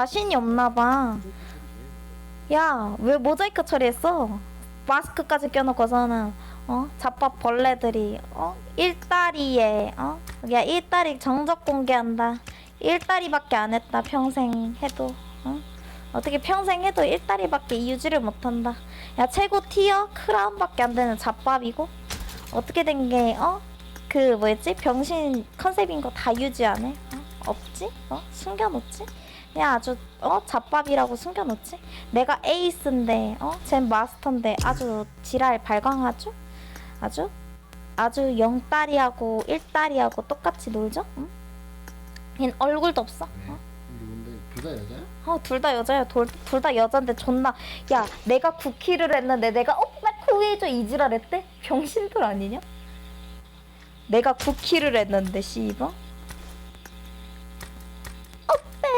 자신이 없나 봐. 야, 왜 모자이크 처리했어? 마스크까지 껴놓고서는 어 잡밥 벌레들이 어 일다리에 어 야 일다리 정적 공개한다. 일다리밖에 안 했다 평생 해도 어 어떻게 평생 해도 일다리밖에 유지를 못한다. 야 최고 티어 크라운밖에 안 되는 잡밥이고 어떻게 된 게 어 그 뭐였지 병신 컨셉인 거 다 유지 안 해? 어? 없지? 어 숨겨놓지? 야 아주 어 잡밥이라고 숨겨놓지? 내가 에이스인데 어쟨 마스터인데 아주 지랄 발광하죠? 아주 아주 영다리하고 일다리하고 똑같이 놀죠? 응? 얜 얼굴도 없어. 어? 누군데? 둘다 여자야? 어, 둘 다 여자야. 둘 다 여잔데 존나. 야, 내가 쿠키를 했는데 내가 어, 나 구해줘 이지랄 했대? 병신들 아니냐? 내가 쿠키를 했는데 씨발. 오빠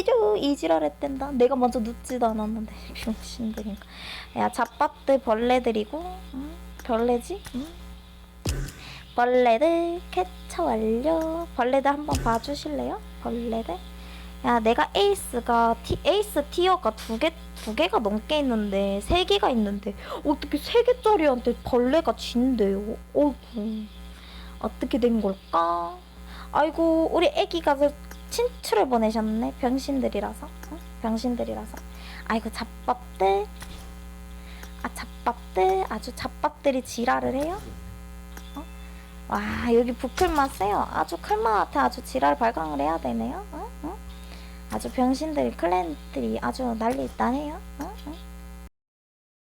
구해줘 이지랄 했댄다. 내가 먼저 눕지도 않았는데 병신들인가. 야, 잡밥들 벌레들이고, 응? 벌레지? 응? 벌레들 캡처 완료. 벌레들 한번 봐주실래요? 벌레들. 야, 내가 에이스가 티, 에이스 티어가 두 개, 두 개가 넘게 있는데 세 개가 있는데 어떻게 세 개짜리한테 벌레가 진대요? 어이구, 어떻게 된 걸까? 아이고, 우리 애기가 그 친추를 보내셨네. 병신들이라서, 어? 병신들이라서. 아이고, 잡밥들. 아, 잡밥들. 아주 잡밥들이 지랄을 해요. 어? 와, 여기 부클맛 세요. 아주 클맛한테 아주 지랄 발광을 해야 되네요. 어? 어? 아주 병신들 클랜들이 아주 난리 나네요. 어?